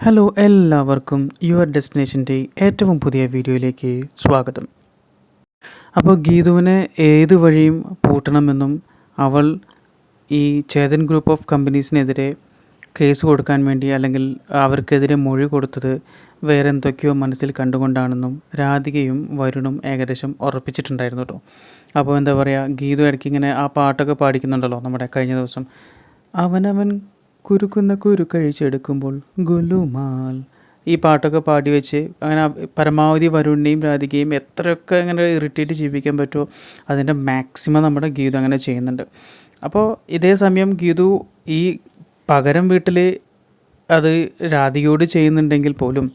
Hello എല്ലാവർക്കും your ഡെസ്റ്റിനേഷന്റെ ഏറ്റവും പുതിയ വീഡിയോയിലേക്ക് സ്വാഗതം. അപ്പോൾ ഗീതുവിനെ ഏത് വഴിയും പൂട്ടണമെന്നും അവൾ ഈ ചേതൻ ഗ്രൂപ്പ് ഓഫ് കമ്പനീസിനെതിരെ കേസ് കൊടുക്കാൻ വേണ്ടി അല്ലെങ്കിൽ അവർക്കെതിരെ മൊഴി കൊടുത്തത് വേറെ എന്തൊക്കെയോ മനസ്സിൽ കണ്ടുകൊണ്ടാണെന്നും രാധികയും വരുണും ഏകദേശം ഉറപ്പിച്ചിട്ടുണ്ടായിരുന്നു കേട്ടോ. അപ്പോൾ എന്താ പറയുക ഗീതു ഇടയ്ക്ക് ഇങ്ങനെ ആ പാട്ടൊക്കെ പാടിക്കുന്നുണ്ടല്ലോ നമ്മുടെ കഴിഞ്ഞ ദിവസം. അവനവൻ കുരുക്കുന്ന കഴിച്ചെടുക്കുമ്പോൾ ഗുലുമാൽ. ഈ പാട്ടൊക്കെ പാടി വെച്ച് അങ്ങനെ പരമാവധി വരുണിനെയും രാധികയും എത്രയൊക്കെ അങ്ങനെ ഇറിറ്റേറ്റ് ജീവിക്കാൻ പറ്റുമോ അതിന്റെ മാക്സിമം നമ്മുടെ ഗീതു അങ്ങനെ ചെയ്യുന്നുണ്ട്. അപ്പോൾ ഇതേ സമയം ഗീതു ഈ പകരം വീട്ടിൽ അത് രാധികയോട് ചെയ്യുന്നുണ്ടെങ്കിൽ പോലും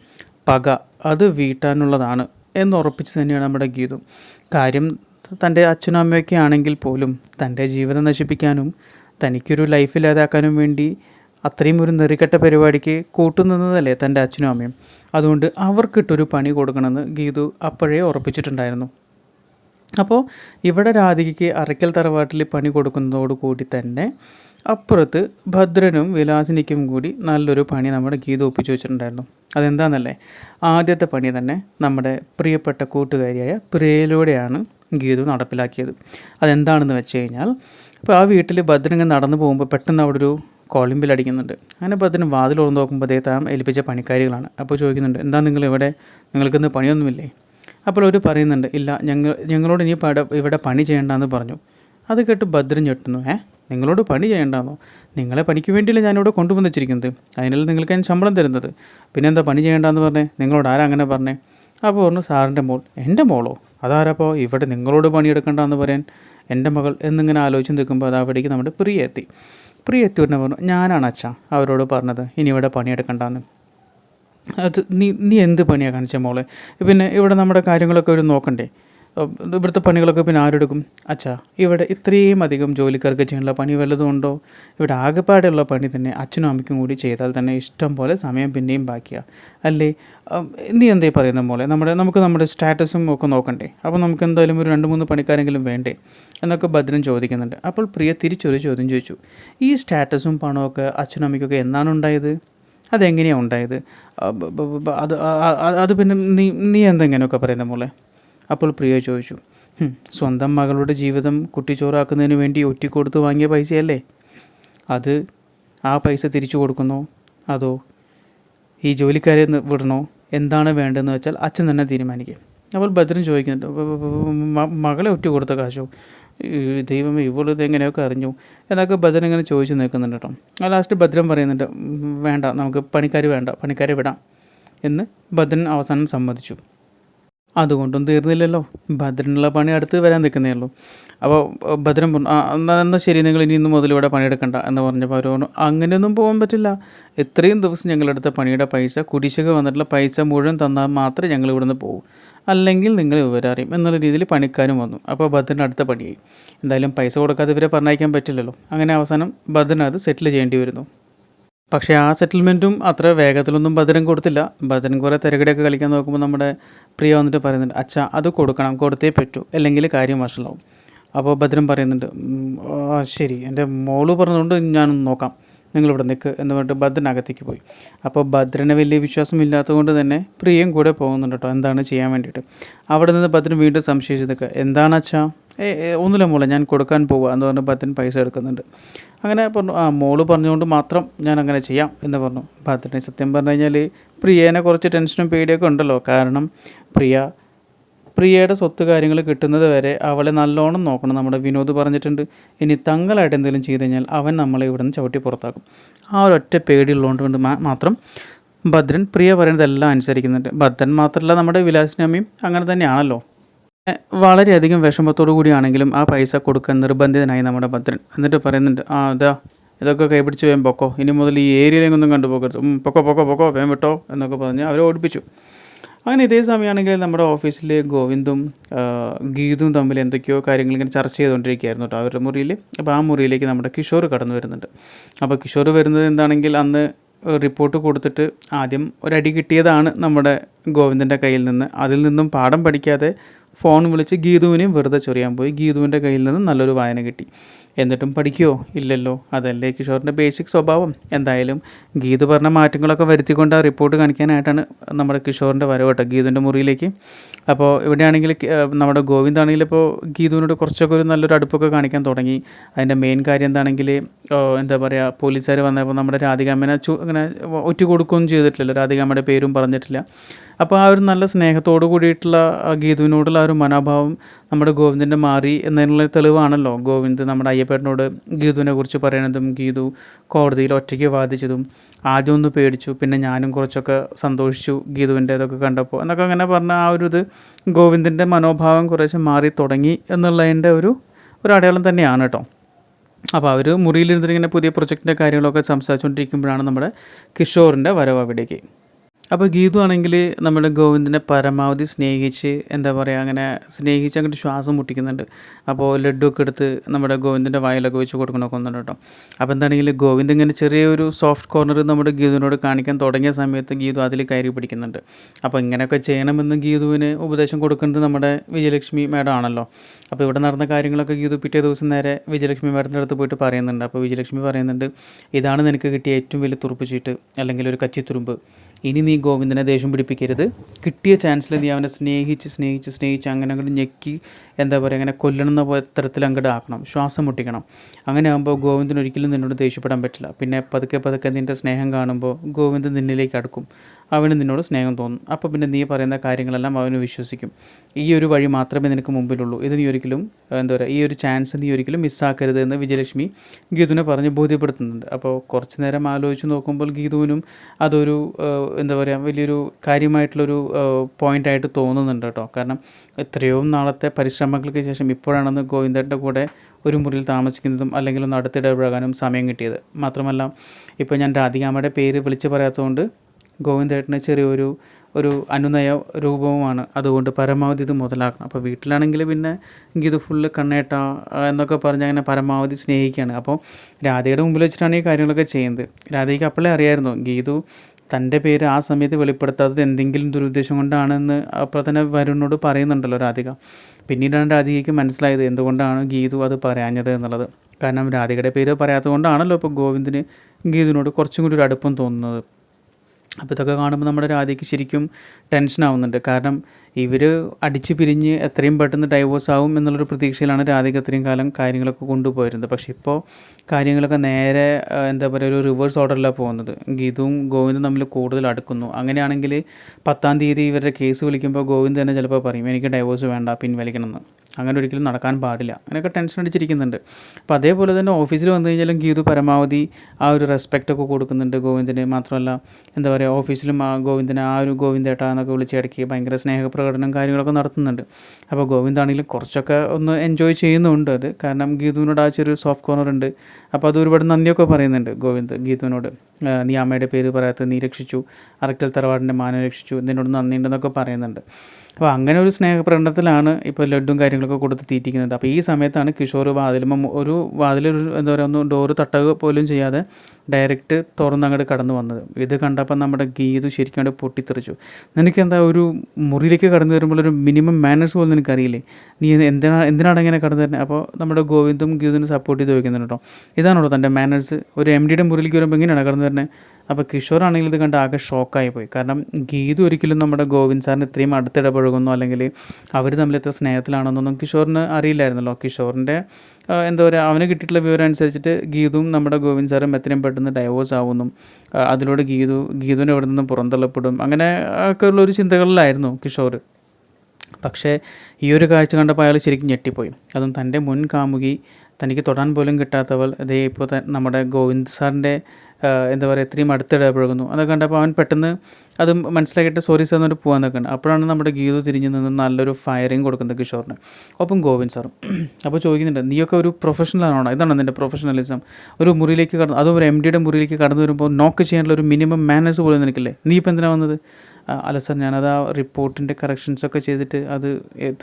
പക അത് വീട്ടാനുള്ളതാണ് എന്നുറപ്പിച്ച് തന്നെയാണ് നമ്മുടെ ഗീതു. കാര്യം തന്റെ അച്ഛനും അമ്മയൊക്കെ ആണെങ്കിൽ പോലും തന്റെ ജീവിതം നശിപ്പിക്കാനും തനിക്കൊരു ലൈഫ് ഇല്ലാതാക്കാനും വേണ്ടി അത്രയും ഒരു നെറികെട്ട പരിപാടിക്ക് കൂട്ടുനിന്നതല്ലേ തന്റെ അച്ഛനും അമ്മയും. അതുകൊണ്ട് അവർക്കിട്ടൊരു പണി കൊടുക്കണമെന്ന് ഗീതു അപ്പോഴേ ഉറപ്പിച്ചിട്ടുണ്ടായിരുന്നു. അപ്പോൾ ഇവിടെ രാധികയ്ക്ക് അറയ്ക്കൽ തറവാട്ടിൽ പണി കൊടുക്കുന്നതോട് കൂടി തന്നെ അപ്പുറത്ത് ഭദ്രനും വിലാസിനിക്കും കൂടി നല്ലൊരു പണി നമ്മുടെ ഗീത ഒപ്പിച്ചു വെച്ചിട്ടുണ്ടായിരുന്നു. അതെന്താണെന്നല്ലേ ആദ്യത്തെ പണി തന്നെ നമ്മുടെ പ്രിയപ്പെട്ട കൂട്ടുകാരിയായ പ്രിയയിലൂടെയാണ് ഗീതു നടപ്പിലാക്കിയത്. അതെന്താണെന്ന് വെച്ച് കഴിഞ്ഞാൽ ഇപ്പോൾ ആ വീട്ടിൽ ഭദ്രൻ നടന്നു പോകുമ്പോൾ പെട്ടെന്ന് അവിടെ ഒരു കോളിംഗ് അടിക്കുന്നുണ്ട് അങ്ങനെ അതിന് വാതിൽ തുറന്ന് നോക്കുമ്പോൾ അതേ താൻ ഏൽപ്പിച്ച പണിക്കാരികളാണ്. അപ്പോൾ ചോദിക്കുന്നുണ്ട് എന്താ നിങ്ങൾ ഇവിടെ നിങ്ങൾക്കിന്ന് പണിയൊന്നുമില്ലേ? അപ്പോൾ അവർ പറയുന്നുണ്ട് ഇല്ല ഞങ്ങൾ ഞങ്ങളോട് ഇനി ഇവിടെ പണി ചെയ്യേണ്ടെന്ന് പറഞ്ഞു. അത് കേട്ട് ഭദ്രൻ ഞെട്ടുന്നു ഏ നിങ്ങളോട് പണി ചെയ്യേണ്ടാന്നോ? നിങ്ങളെ പണിക്ക് വേണ്ടിയല്ലേ ഞാനിവിടെ കൊണ്ടുവന്ന് വെച്ചിരിക്കുന്നത്. നിങ്ങൾക്ക് ഞാൻ ശമ്പളം തരുന്നത്? പിന്നെ എന്താ പണി ചെയ്യേണ്ടെന്ന് പറഞ്ഞേ? നിങ്ങളോട് ആരാ അങ്ങനെ പറഞ്ഞേ? അപ്പോൾ പറഞ്ഞു സാറിന്റെ മോൾ. എന്റെ മോളോ? അതാരപ്പോൾ ഇവിടെ നിങ്ങളോട് പണിയെടുക്കണ്ടെന്ന് പറയാൻ എന്റെ മകൾ എന്നിങ്ങനെ ആലോചിച്ച് നിൽക്കുമ്പോൾ അത് അവിടേക്ക് നമ്മുടെ പ്രിയ എത്തി. പ്രിയ എത്തി ഉടനെ പറഞ്ഞു ഞാനാണ് അച്ഛ. അവരോട് പറഞ്ഞത് ഇനി ഇവിടെ പണിയെടുക്കണ്ടെന്ന്. അത് നീ നീ എന്ത് പണിയാണ് കാണിച്ച മോളെ? പിന്നെ ഇവിടെ നമ്മുടെ കാര്യങ്ങളൊക്കെ ഒരു നോക്കണ്ടേ? ഇവിടുത്തെ പണികളൊക്കെ പിന്നെ ആരെടുക്കും? അച്ഛാ. ഇവിടെ ഇത്രയും അധികം ജോലിക്കാർക്ക് ചെയ്യാനുള്ള പണി വല്ലതും ഉണ്ടോ? ഇവിടെ ആകെപ്പാടെയുള്ള പണി തന്നെ അച്ഛനും അമ്മയ്ക്കും കൂടി ചെയ്താൽ തന്നെ ഇഷ്ടം പോലെ സമയം പിന്നെയും ബാക്കിയാണ് അല്ലേ? നീ എന്തേ പറയുന്ന പോലെ നമ്മുടെ നമുക്ക് നമ്മുടെ സ്റ്റാറ്റസും ഒക്കെ നോക്കണ്ടേ? അപ്പോൾ നമുക്ക് എന്തായാലും ഒരു രണ്ട് മൂന്ന് പണിക്കാരെങ്കിലും വേണ്ടേ? എന്നൊക്കെ ഭദ്രൻ ചോദിക്കുന്നുണ്ട്. അപ്പോൾ പ്രിയ തിരിച്ചൊരു ചോദ്യം ചോദിച്ചു. ഈ സ്റ്റാറ്റസും പണമൊക്കെ അച്ഛനും അമ്മയ്ക്കൊക്കെ എന്നാണ് ഉണ്ടായത്? അതെങ്ങനെയാണ് ഉണ്ടായത്? അത് അത് പിന്നെ നീ നീ എന്തെങ്ങനെയൊക്കെ പറയുന്ന മോളെ? അപ്പോൾ പ്രിയ ചോദിച്ചു സ്വന്തം മകളുടെ ജീവിതം കുട്ടിച്ചോറാക്കുന്നതിന് വേണ്ടി ഒറ്റിക്കൊടുത്ത് വാങ്ങിയ പൈസയല്ലേ? അത് ആ പൈസ തിരിച്ചു കൊടുക്കുന്നോ? അതോ ഈ ജോലിക്കാരെ വിടണോ? എന്താണ് വേണ്ടതെന്ന് വെച്ചാൽ അച്ഛൻ തന്നെ തീരുമാനിക്കും. അപ്പോൾ ഭദ്രൻ ചോദിക്കുന്നുണ്ട് "വ- വ- വ- മകളെ ഒറ്റ കൊടുത്ത കാശോ ദൈവം ഇവളിത് എങ്ങനെയൊക്കെ അറിഞ്ഞു? എന്നൊക്കെ ഭദ്രൻ ഇങ്ങനെ ചോദിച്ചു നിൽക്കുന്നുണ്ട് കേട്ടോ. ആ ലാസ്റ്റ് ഭദ്രൻ പറയുന്നുണ്ട് വേണ്ട നമുക്ക് പണിക്കാർ വേണ്ട പണിക്കാരെ വിടാം എന്ന് ഭദ്രൻ അവസാനം സമ്മതിച്ചു. അതുകൊണ്ടും തീർന്നില്ലല്ലോ. ഭദ്രനുള്ള പണി അടുത്ത് വരാൻ നിൽക്കുന്നേ ഉള്ളൂ. അപ്പോൾ ഭദ്രൻ പറഞ്ഞു എന്നാൽ എന്നാൽ ശരി നിങ്ങൾ ഇനി ഇന്ന് മുതൽ ഇവിടെ പണിയെടുക്കണ്ട എന്ന് പറഞ്ഞപ്പോൾ അവർ പറഞ്ഞു അങ്ങനെയൊന്നും പോകാൻ പറ്റില്ല. ഇത്രയും ദിവസം ഞങ്ങളെടുത്ത പണിയുടെ പൈസ കുടിശ്ശിക വന്നിട്ടുള്ള പൈസ മുഴുവൻ തന്നാൽ മാത്രമേ ഞങ്ങൾ ഇവിടുന്ന് പോകും അല്ലെങ്കിൽ നിങ്ങൾ വിവരം അറിയും എന്നുള്ള രീതിയിൽ പണിക്കാരും വന്നു. അപ്പോൾ ഭദ്രൻ അടുത്ത പണിയായി. എന്തായാലും പൈസ കൊടുക്കാതെ ഇവരെ പറഞ്ഞയക്കാൻ പറ്റില്ലല്ലോ. അങ്ങനെ അവസാനം ഭദ്രൻ അത് സെറ്റിൽ ചെയ്യേണ്ടി വരുന്നു. പക്ഷേ ആ സെറ്റിൽമെന്റും അത്ര വേഗത്തിലൊന്നും ഭദ്രൻ കൊടുത്തില്ല. ഭദ്രൻ കുറേ തിരകടിയൊക്കെ കളിക്കാൻ നോക്കുമ്പോൾ നമ്മുടെ പ്രിയ വന്നിട്ട് പറയുന്നുണ്ട് അച്ഛാ അത് കൊടുക്കണം കൊടുത്തേ പറ്റൂ അല്ലെങ്കിൽ കാര്യം വഷളാവും. അപ്പോൾ ഭദ്രൻ പറയുന്നുണ്ട് ശരി എന്റെ മോൾ പറഞ്ഞതുകൊണ്ട് ഞാനൊന്ന് നോക്കാം നിങ്ങളിവിടെ നിൽക്ക് എന്ന് പറഞ്ഞിട്ട് ഭദ്രൻ അകത്തേക്ക് പോയി. അപ്പോൾ ഭദ്രന് വലിയ വിശ്വാസമില്ലാത്തതുകൊണ്ട് തന്നെ പ്രിയം കൂടെ പോകുന്നുണ്ട് കേട്ടോ എന്താണ് ചെയ്യാൻ വേണ്ടിയിട്ട്. അവിടെ നിന്ന് ഭദ്രൻ വീണ്ടും സംശയിച്ച് നിൽക്കുക എന്താണ് അച്ഛാ? ഒന്നുമില്ല മോളെ ഞാൻ കൊടുക്കാൻ പോവുക എന്ന് പറഞ്ഞ് ഭദ്രൻ പൈസ എടുക്കുന്നുണ്ട്. അങ്ങനെ പറഞ്ഞു ആ മോൾ പറഞ്ഞുകൊണ്ട് മാത്രം ഞാൻ അങ്ങനെ ചെയ്യാം എന്ന് പറഞ്ഞു. ഭദ്രനെ സത്യം പറഞ്ഞു കഴിഞ്ഞാൽ പ്രിയേനെ കുറച്ച് ടെൻഷനും പേടിയൊക്കെ ഉണ്ടല്ലോ. കാരണം പ്രിയ പ്രിയയുടെ സ്വത്ത് കാര്യങ്ങൾ കിട്ടുന്നത് വരെ അവളെ നല്ലോണം നോക്കണം. നമ്മുടെ വിനോദ് പറഞ്ഞിട്ടുണ്ട് ഇനി തങ്ങളായിട്ട് എന്തെങ്കിലും ചെയ്ത് കഴിഞ്ഞാൽ അവൻ നമ്മളെ ഇവിടെ നിന്ന് ചവിട്ടി പുറത്താക്കും. ആ ഒരൊറ്റ പേടിയുള്ളതുകൊണ്ട് കൊണ്ട് മാത്രം ഭദ്രൻ പ്രിയ പറയുന്നതെല്ലാം അനുസരിക്കുന്നുണ്ട്. ഭദ്രൻ മാത്രമല്ല നമ്മുടെ വിലാസിനമ്മയും അങ്ങനെ തന്നെയാണല്ലോ. വളരെയധികം വിഷമത്തോടു കൂടിയാണെങ്കിലും ആ പൈസ കൊടുക്കാൻ നിർബന്ധിതനായി നമ്മുടെ ഭദ്രൻ. എന്നിട്ട് പറയുന്നുണ്ട് ആ അതാ ഇതൊക്കെ കൈപിടിച്ച് വേഗം പൊക്കോ. ഇനി മുതൽ ഈ ഏരിയയിലേക്കൊന്നും കണ്ടുപോകരുത്. പൊക്കോ പൊക്കോ പൊക്കോ വേഗം വിട്ടോ എന്നൊക്കെ പറഞ്ഞ് അവരെ ഓടിപ്പിച്ചു. അങ്ങനെ ഇതേ സമയമാണെങ്കിൽ നമ്മുടെ ഓഫീസിൽ ഗോവിന്ദും ഗീതും തമ്മിൽ എന്തൊക്കെയോ കാര്യങ്ങൾ ഇങ്ങനെ ചർച്ച ചെയ്തുകൊണ്ടിരിക്കുകയായിരുന്നു കേട്ടോ അവരുടെ മുറിയിൽ. അപ്പോൾ ആ മുറിയിലേക്ക് നമ്മുടെ കിഷോർ കടന്നു വരുന്നുണ്ട്. അപ്പോൾ കിഷോർ വരുന്നത് എന്താണെങ്കിൽ അന്ന് റിപ്പോർട്ട് കൊടുത്തിട്ട് ആദ്യം ഒരടി കിട്ടിയതാണ് നമ്മുടെ ഗോവിന്ദന്റെ കയ്യിൽ നിന്ന്. അതിൽ നിന്നും പാഠം പഠിക്കാതെ ഫോൺ വിളിച്ച് ഗീതുവിനെയും വെറുതെ ചൊറിയാൻ പോയി. ഗീതുവിന്റെ കയ്യിൽ നിന്ന് നല്ലൊരു വായന കിട്ടി. എന്നിട്ടും പഠിക്കുമോ ഇല്ലല്ലോ. അതല്ലേ കിഷോറിന്റെ ബേസിക് സ്വഭാവം. എന്തായാലും ഗീതു പറഞ്ഞ മാറ്റങ്ങളൊക്കെ വരുത്തിക്കൊണ്ട് ആ റിപ്പോർട്ട് കാണിക്കാനായിട്ടാണ് നമ്മുടെ കിഷോറിന്റെ വരവ് കേട്ടോ ഗീതുവിന്റെ മുറിയിലേക്ക്. അപ്പോൾ ഇവിടെയാണെങ്കിൽ നമ്മുടെ ഗോവിന്ദാണെങ്കിൽ ഇപ്പോൾ ഗീതുവിനോട് കുറച്ചൊക്കെ ഒരു നല്ലൊരു അടുപ്പൊക്കെ കാണിക്കാൻ തുടങ്ങി. അതിന്റെ മെയിൻ കാര്യം എന്താണെങ്കിൽ എന്താ പറയുക പോലീസുകാർ വന്നപ്പോൾ നമ്മുടെ രാധികാമ്മനെ ചു അങ്ങനെ ഒറ്റ കൊടുക്കുകയൊന്നും ചെയ്തിട്ടില്ല രാധികാമ്മയുടെ പേരും പറഞ്ഞിട്ടില്ല. അപ്പോൾ ആ ഒരു നല്ല സ്നേഹത്തോടു കൂടിയിട്ടുള്ള ഗീതുവിനോടുള്ള ആ ഒരു മനോഭാവം നമ്മുടെ ഗോവിന്ദന്റെ മാറി എന്നതിനുള്ള തെളിവാണല്ലോ. ഗോവിന്ദ് നമ്മുടെ അയ്യപ്പേട്ടനോട് ഗീതുവിനെ കുറിച്ച് പറയണതും ഗീതു കോടതിയിൽ ഒറ്റയ്ക്ക് വാദിച്ചതും ആദ്യം ഒന്ന് പേടിച്ചു പിന്നെ ഞാനും കുറച്ചൊക്കെ സന്തോഷിച്ചു ഗീതുവിന്റെ ഇതൊക്കെ കണ്ടപ്പോൾ. എന്നൊക്കെ അങ്ങനെ പറഞ്ഞ ആ ഒരു ഇത് ഗോവിന്ദന്റെ മനോഭാവം കുറേശ്ശെ മാറി തുടങ്ങി എന്നുള്ളതിന്റെ ഒരു ഒരു അടയാളം തന്നെയാണ് കേട്ടോ. അപ്പോൾ അവർ മുറിയിലിരുന്നിട്ട് ഇങ്ങനെ പുതിയ പ്രൊജക്റ്റിന്റെ കാര്യങ്ങളൊക്കെ സംസാരിച്ചുകൊണ്ടിരിക്കുമ്പോഴാണ് നമ്മുടെ കിഷോറിന്റെ വരവ് അവിടേക്ക്. അപ്പോൾ ഗീതു ആണെങ്കിൽ നമ്മുടെ ഗോവിന്ദനെ പരമാവധി സ്നേഹിച്ച് എന്താ പറയുക അങ്ങനെ സ്നേഹിച്ച് അങ്ങോട്ട് ശ്വാസം മുട്ടിക്കുന്നുണ്ട്. അപ്പോൾ ലഡ്ഡു ഒക്കെ എടുത്ത് നമ്മുടെ ഗോവിന്ദന്റെ വായിലൊക്കെ വെച്ച് കൊടുക്കണമൊക്കെ ഒന്നുണ്ട് കേട്ടോ. അപ്പോൾ എന്താണെങ്കിൽ ഗോവിന്ദ് ഇങ്ങനെ ചെറിയൊരു സോഫ്റ്റ് കോർണർ നമ്മുടെ ഗീതുവിനോട് കാണിക്കാൻ തുടങ്ങിയ സമയത്ത് ഗീതു അതിൽ കയറി പിടിക്കുന്നുണ്ട്. അപ്പോൾ ഇങ്ങനെയൊക്കെ ചെയ്യണമെന്ന് ഗീതുവിന് ഉപദേശം കൊടുക്കുന്നത് നമ്മുടെ വിജയലക്ഷ്മി മാഡം ആണല്ലോ. അപ്പോൾ ഇവിടെ നടന്ന കാര്യങ്ങളൊക്കെ ഗീതു പിറ്റേ ദിവസം നേരെ വിജയലക്ഷ്മി മാഡത്തിന്റെ അടുത്ത് പോയിട്ട് പറയുന്നുണ്ട്. അപ്പോൾ വിജയലക്ഷ്മി പറയുന്നുണ്ട് ഇതാണ് നിനക്ക് കിട്ടിയ ഏറ്റവും വലിയ തുറുപ്പ് ചീട്ട് അല്ലെങ്കിൽ ഒരു കച്ചിത്തുരുമ്പ് ഇനി നീ ഗോവിന്ദനെ ദേഷ്യം പിടിപ്പിക്കരുത്. കിട്ടിയ ചാൻസിൽ നീ അവനെ സ്നേഹിച്ച് സ്നേഹിച്ച് സ്നേഹിച്ച് അങ്ങനെ അങ്ങോട്ട് ഞെക്കി എന്താ പറയുക അങ്ങനെ കൊല്ലണമെന്ന തരത്തിൽ അങ്ങോട്ട് ആക്കണം. ശ്വാസം മുട്ടിക്കണം. അങ്ങനെ ആകുമ്പോൾ ഗോവിന്ദൻ ഒരിക്കലും നിന്നോട് ദേഷ്യപ്പെടാൻ പറ്റില്ല. പിന്നെ പതുക്കെ പതുക്കെ നിന്റെ സ്നേഹം കാണുമ്പോൾ ഗോവിന്ദൻ നിന്നിലേക്ക് അടുക്കും. അവന് നിന്നോട് സ്നേഹം തോന്നും. അപ്പോൾ പിന്നെ നീ പറയുന്ന കാര്യങ്ങളെല്ലാം അവന് വിശ്വസിക്കും. ഈ ഒരു വഴി മാത്രമേ നിനക്ക് മുമ്പിലുള്ളൂ. ഇത് നീ ഒരിക്കലും എന്താ പറയുക ഈ ഒരു ചാൻസ് നീ ഒരിക്കലും മിസ്സാക്കരുത് എന്ന് വിജയലക്ഷ്മി ഗീതുവിനെ പറഞ്ഞ് ബോധ്യപ്പെടുത്തുന്നുണ്ട്. അപ്പോൾ കുറച്ച് നേരം ആലോചിച്ച് നോക്കുമ്പോൾ ഗീതുവിനും അതൊരു എന്താ പറയുക വലിയൊരു കാര്യമായിട്ടുള്ളൊരു പോയിന്റായിട്ട് തോന്നുന്നുണ്ട് കേട്ടോ. കാരണം എത്രയോ നാളത്തെ പരിശ്രമങ്ങൾക്ക് ശേഷം ഇപ്പോഴാണെന്ന് ഗോവിന്ദന്റെ കൂടെ ഒരു മുറിയിൽ താമസിക്കുന്നതും അല്ലെങ്കിൽ ഒന്ന് അടുത്തിടപഴകാനും സമയം കിട്ടിയത്. മാത്രമല്ല ഇപ്പോൾ ഞാൻ രാധികാമ്മയുടെ പേര് വിളിച്ച് പറയാത്തതുകൊണ്ട് ഗോവിന്ദേട്ടന് ചെറിയൊരു ഒരു അനുനയ രൂപവുമാണ്. അതുകൊണ്ട് പരമാവധി ഇത് മുതലാക്കണം. അപ്പോൾ വീട്ടിലാണെങ്കിൽ പിന്നെ ഇത് ഫുള്ള് കണ്ണേട്ട എന്നൊക്കെ പറഞ്ഞ് അങ്ങനെ പരമാവധി സ്നേഹിക്കുകയാണ്. അപ്പോൾ രാധയുടെ മുമ്പിൽ വെച്ചിട്ടാണ് ഈ കാര്യങ്ങളൊക്കെ ചെയ്യുന്നത്. രാധയ്ക്ക് അപ്പോഴേ അറിയായിരുന്നു ഗീതു തന്റെ പേര് ആ സമയത്ത് വെളിപ്പെടുത്താത്തത് എന്തെങ്കിലും ദുരുദ്ദേശം കൊണ്ടാണെന്ന് അപ്പോൾ തന്നെ വരുണിനോട് പറയുന്നുണ്ടല്ലോ രാധിക. പിന്നീടാണ് രാധികയ്ക്ക് മനസ്സിലായത് എന്തുകൊണ്ടാണ് ഗീതു അത് പറയാഞ്ഞത് എന്നുള്ളത്. കാരണം രാധികയുടെ പേര് പറയാത്തത് കൊണ്ടാണല്ലോ ഇപ്പോൾ ഗോവിന്ദിന് ഗീതുവിനോട് കുറച്ചും കൂടി ഒരു അടുപ്പം തോന്നുന്നത്. അപ്പോൾ ഇതൊക്കെ കാണുമ്പോൾ നമ്മുടെ രാധയ്ക്ക് ശരിക്കും ടെൻഷൻ ആവുന്നുണ്ട്. കാരണം ഇവർ അടിച്ച് പിരിഞ്ഞ് എത്രയും പെട്ടെന്ന് ഡൈവോഴ്സ് ആവും എന്നുള്ളൊരു പ്രതീക്ഷയിലാണ് രാധിക അത്രയും കാലം കാര്യങ്ങളൊക്കെ കൊണ്ടുപോയിരുന്നത്. പക്ഷേ ഇപ്പോൾ കാര്യങ്ങളൊക്കെ നേരെ എന്താ പറയുക ഒരു റിവേഴ്സ് ഓർഡറിലാണ് പോകുന്നത്. ഗീതും ഗോവിന്ദും തമ്മിൽ കൂടുതൽ അടുക്കുന്നു. അങ്ങനെയാണെങ്കിൽ പത്താം തീയതി ഇവരുടെ കേസ് വിളിക്കുമ്പോൾ ഗോവിന്ദ് തന്നെ ചിലപ്പോൾ പറയും എനിക്ക് ഡൈവോഴ്സ് വേണ്ട പിൻവലിക്കണമെന്ന്. അങ്ങനെ ഒരിക്കലും നടക്കാൻ പാടില്ല. അങ്ങനെയൊക്കെ ടെൻഷൻ അടിച്ചിരിക്കുന്നുണ്ട്. അപ്പോൾ അതേപോലെ തന്നെ ഓഫീസിൽ വന്നു കഴിഞ്ഞാലും ഗീതു പരമാവധി ആ ഒരു റെസ്പെക്റ്റ് ഒക്കെ കൊടുക്കുന്നുണ്ട് ഗോവിന്ദന്. മാത്രമല്ല എന്താ പറയുക ഓഫീസിലും ആ ഗോവിന്ദനെ ആ ഒരു ഗോവിന്ദേട്ട എന്നൊക്കെ വിളിച്ചിടയ്ക്ക് ഭയങ്കര സ്നേഹപ്രകടനം കാര്യങ്ങളൊക്കെ നടത്തുന്നുണ്ട്. അപ്പോൾ ഗോവിന്ദാണെങ്കിലും കുറച്ചൊക്കെ ഒന്ന് എൻജോയ് ചെയ്യുന്നുണ്ട് അത്. കാരണം ഗീതുവിനോട് ആ ചെറിയൊരു സോഫ്റ്റ് കോർണർ ഉണ്ട്. അപ്പോൾ അത് ഒരുപാട് നന്ദിയൊക്കെ പറയുന്നുണ്ട് ഗോവിന്ദ് ഗീതുവിനോട്. നീ അമ്മയുടെ പേര് പറയാത്ത നീ രക്ഷിച്ചു അറക്കൽ തറവാടിന്റെ മാനം രക്ഷിച്ചു നിന്നോട് നന്ദിയുണ്ടെന്നൊക്കെ പറയുന്നുണ്ട്. അപ്പോൾ അങ്ങനെ ഒരു സ്നേഹപ്രകടനത്തിലാണ് ഇപ്പോൾ ലഡ്ഡും കാര്യങ്ങളൊക്കെ കൊടുത്ത് തീറ്റിക്കുന്നത്. അപ്പോൾ ഈ സമയത്താണ് കിഷോർ വാതിലുമ്പം ഒരു വാതിലൊരു എന്താ പറയുക ഒന്ന് ഡോറ് തട്ടുക പോലും ചെയ്യാതെ ഡയറക്റ്റ് തുറന്ന് അങ്ങോട്ട് കടന്നു വന്നത്. ഇത് കണ്ടപ്പോൾ നമ്മുടെ ഗീതു ശരിക്കും അങ്ങോട്ട് പൊട്ടിത്തെറിച്ചു. നിനക്കെന്താ ഒരു മുറിയിലേക്ക് കടന്നു വരുമ്പോൾ ഒരു മിനിമം മാനേഴ്സ് പോലും നിനക്കറിയില്ലേ? നീ എന്തിനാ എന്തിനാണ് ഇങ്ങനെ കടന്നു തരുന്നത് അപ്പോൾ നമ്മുടെ ഗോവിന്ദും ഗീതുവിനും സപ്പോർട്ട് ചെയ്ത് വയ്ക്കുന്നുണ്ട് കേട്ടോ ഇതാണോ തന്റെ മാനേഴ്സ് ഒരു എം ഡിയുടെ മുറിയിലേക്ക് വരുമ്പോൾ ഇങ്ങനെയാണ് കടന്നു വരുന്നത് അപ്പോൾ കിഷോർ ആണെങ്കിൽ ഇത് കണ്ട് ആകെ ഷോക്കായി പോയി. കാരണം ഗീതു ഒരിക്കലും നമ്മുടെ ഗോവിന്ദ് സാറിന് ഇത്രയും അടുത്തിടപഴകുന്നു അല്ലെങ്കിൽ അവർ തമ്മിൽ എത്ര സ്നേഹത്തിലാണെന്നൊന്നും കിഷോറിന് അറിയില്ലായിരുന്നല്ലോ. കിഷോറിന്റെ എന്താ പറയുക അവന് കിട്ടിയിട്ടുള്ള വിവരം അനുസരിച്ചിട്ട് ഗീതുവും നമ്മുടെ ഗോവിന്ദ് സാറും എത്രയും പെട്ടെന്ന് ഡൈവോഴ്സ് ആവുന്നു. അതിലൂടെ ഗീതു ഗീതുവിനെ ഇവിടെ നിന്നും പുറന്തള്ളപ്പെടും. അങ്ങനെ ഒക്കെ ഉള്ളൊരു ചിന്തകളിലായിരുന്നു കിഷോർ പക്ഷേ ഈ ഒരു കാഴ്ച കണ്ടപ്പോൾ അയാൾ ശരിക്കും ഞെട്ടിപ്പോയി. അതും തന്റെ മുൻ കാമുകി തനിക്ക് തൊടാൻ പോലും കിട്ടാത്തവൾ അതേ ഇപ്പോൾ നമ്മുടെ ഗോവിന്ദ് സാറിന്റെ എന്താ പറയുക ഇത്രയും അടുത്തിടപഴകുന്നു അതൊക്കെ കണ്ടപ്പോൾ അവൻ പെട്ടെന്ന് അത് മനസ്സിലാക്കിയിട്ട് സോറി സാർ എന്നിട്ട് പോകാൻ ഉണ്ട് അപ്പോഴാണ് നമ്മുടെ ഗീതു തിരിഞ്ഞു നിന്ന് നല്ലൊരു ഫയറിങ് കൊടുക്കുന്നത് കിഷോറിന്. ഒപ്പം ഗോവിന്ദ് സാറും. അപ്പോൾ ചോദിക്കുന്നുണ്ട് നീയൊക്കെ ഒരു പ്രൊഫഷണൽ ആണോ ഇതാണ് നിന്റെ പ്രൊഫഷണലിസം ഒരു മുറിയിലേക്ക് കടന്ന് അതും ഒരു എം ഡിയുടെ മുറിയിലേക്ക് കടന്നു വരുമ്പോൾ നോക്ക് ചെയ്യാനുള്ള ഒരു മിനിമം മാനേഴ്സ് പോലും നിനക്കില്ലേ? നീ ഇപ്പം എന്തിനാണ് വന്നത്? അല്ല സാർ ഞാനത് ആ റിപ്പോർട്ടിന്റെ കറക്ഷൻസ് ഒക്കെ ചെയ്തിട്ട് അത്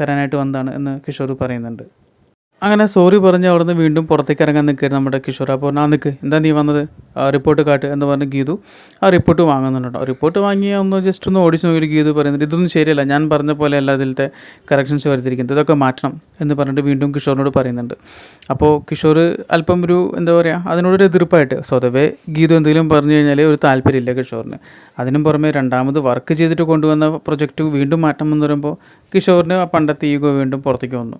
തരാനായിട്ട് വന്നതാണ് എന്ന് കിഷോർ പറയുന്നുണ്ട്. അങ്ങനെ സോറി പറഞ്ഞ് അവിടുന്ന് വീണ്ടും പുറത്തേക്ക് ഇറങ്ങാൻ നിൽക്കുകയാണ് നമ്മുടെ കിഷോർ. അപ്പോൾ ആ നിൽക്ക് എന്താ നീ വന്നത്? റിപ്പോർട്ട് കാട്ട് എന്ന് പറഞ്ഞ് ഗീതു. ആ റിപ്പോർട്ട് വാങ്ങുന്നുണ്ടോ റിപ്പോർട്ട് വാങ്ങി ഒന്ന് ജസ്റ്റ് ഒന്ന് ഓടിച്ച് നോക്കി ഗീതു പറയുന്നുണ്ട് ഇതൊന്നും ശരിയല്ല. ഞാൻ പറഞ്ഞ പോലെ അല്ല ഇതിലത്തെ കറക്ഷൻസ് വരുത്തിയിരിക്കുന്നത്. ഇതൊക്കെ മാറ്റണം എന്ന് പറഞ്ഞിട്ട് വീണ്ടും കിഷോറിനോട് പറയുന്നുണ്ട്. അപ്പോൾ കിഷോർ അല്പം ഒരു എന്താ പറയുക അതിനോടൊരു എതിർപ്പായിട്ട് സ്വതവേ ഗീതു എന്തെങ്കിലും പറഞ്ഞു കഴിഞ്ഞാൽ ഒരു താല്പര്യമില്ല കിഷോറിന്. അതിനും പുറമെ രണ്ടാമത് വർക്ക് ചെയ്തിട്ട് കൊണ്ടുവന്ന പ്രൊജക്റ്റ് വീണ്ടും മാറ്റം എന്ന് പറയുമ്പോൾ കിഷോറിന് ആ പണ്ടത്തെ ഈഗോ വീണ്ടും പുറത്തേക്ക് വന്നു.